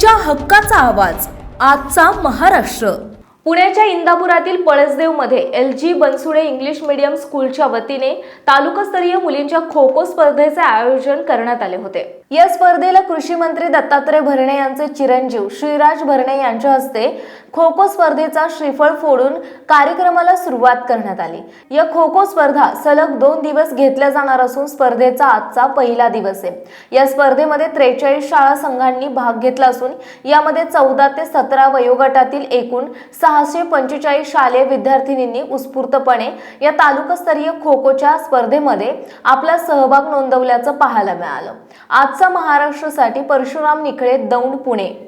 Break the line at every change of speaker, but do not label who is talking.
तुमच्या हक्काचा आवाज आजचा महाराष्ट्र.
पुण्याच्या इंदापुरातील पळसदेवमध्ये L G Bansude English medium स्कूलच्या वतीने तालुकास्तरीय मुलींच्या खो खो स्पर्धेचे आयोजन करण्यात आले होते. या स्पर्धेला कृषी मंत्री दत्तात्रय भरणे यांचे चिरंजीव श्रीराज भरणे यांच्या हस्ते खो खो स्पर्धेचा श्रीफळ फोडून कार्यक्रमाला सुरुवात करण्यात आली. या खो खो स्पर्धा सलग दोन दिवस घेतल्या जाणार असून स्पर्धेचा आजचा पहिला दिवस आहे. या स्पर्धेमध्ये त्रेचाळीस शाळा संघांनी भाग घेतला असून यामध्ये चौदा ते सतरा वयोगटातील एकूण सहाशे पंचेचाळीस शालेय विद्यार्थिनींनी उत्स्फूर्तपणे या तालुकास्तरीय खो खोच्या स्पर्धेमध्ये आपला सहभाग नोंदवल्याचं पाहायला मिळालं. आजचा महाराष्ट्रासाठी परशुराम निखळे दौंड पुणे.